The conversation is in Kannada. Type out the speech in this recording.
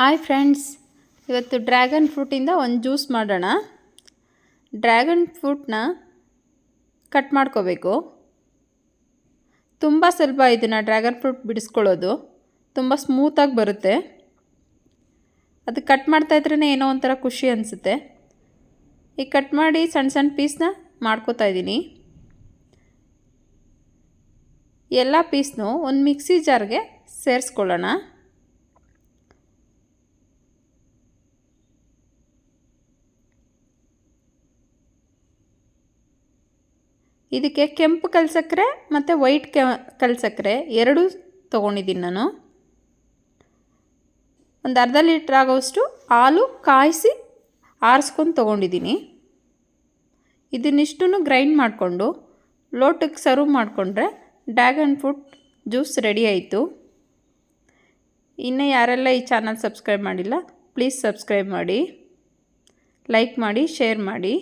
ಹಾಯ್ ಫ್ರೆಂಡ್ಸ್, ಇವತ್ತು ಡ್ರ್ಯಾಗನ್ ಫ್ರೂಟಿಂದ ಒಂದು ಜ್ಯೂಸ್ ಮಾಡೋಣ. ಡ್ರ್ಯಾಗನ್ ಫ್ರೂಟ್ನ ಕಟ್ ಮಾಡ್ಕೋಬೇಕು. ತುಂಬ ಸುಲಭ ಇದನ್ನು ಡ್ರ್ಯಾಗನ್ ಫ್ರೂಟ್ ಬಿಡಿಸ್ಕೊಳ್ಳೋದು. ತುಂಬ ಸ್ಮೂತಾಗಿ ಬರುತ್ತೆ. ಅದು ಕಟ್ ಮಾಡ್ತಾ ಇದ್ರೇ ಏನೋ ಒಂಥರ ಖುಷಿ ಅನಿಸುತ್ತೆ. ಈಗ ಕಟ್ ಮಾಡಿ ಸಣ್ಣ ಸಣ್ಣ ಪೀಸ್ನ ಮಾಡ್ಕೋತಾ ಇದ್ದೀನಿ. ಎಲ್ಲ ಪೀಸ್ನು ಒಂದು ಮಿಕ್ಸಿ ಜಾರ್ಗೆ ಸೇರಿಸ್ಕೊಳ್ಳೋಣ. ಇದಕ್ಕೆ ಕೆಂಪು ಕಲ್ಸಕ್ಕರೆ ಮತ್ತು ವೈಟ್ ಕೆ ಕಲ್ಸಕ್ಕರೆ ಎರಡೂ ತೊಗೊಂಡಿದ್ದೀನಿ ನಾನು. ಒಂದು ಅರ್ಧ ಲೀಟ್ರ್ ಆಗೋಷ್ಟು ಹಾಲು ಕಾಯಿಸಿ ಆರಿಸ್ಕೊಂಡು ತೊಗೊಂಡಿದ್ದೀನಿ. ಇದನ್ನಿಷ್ಟೂ ಗ್ರೈಂಡ್ ಮಾಡಿಕೊಂಡು ಲೋಟಕ್ಕೆ ಸರ್ವ್ ಮಾಡಿಕೊಂಡ್ರೆ ಡ್ರ್ಯಾಗನ್ ಫ್ರೂಟ್ ಜ್ಯೂಸ್ ರೆಡಿ ಆಯಿತು. ಇನ್ನೂ ಯಾರೆಲ್ಲ ಈ ಚಾನಲ್ ಸಬ್ಸ್ಕ್ರೈಬ್ ಮಾಡಿಲ್ಲ, ಪ್ಲೀಸ್ ಸಬ್ಸ್ಕ್ರೈಬ್ ಮಾಡಿ, ಲೈಕ್ ಮಾಡಿ, ಶೇರ್ ಮಾಡಿ.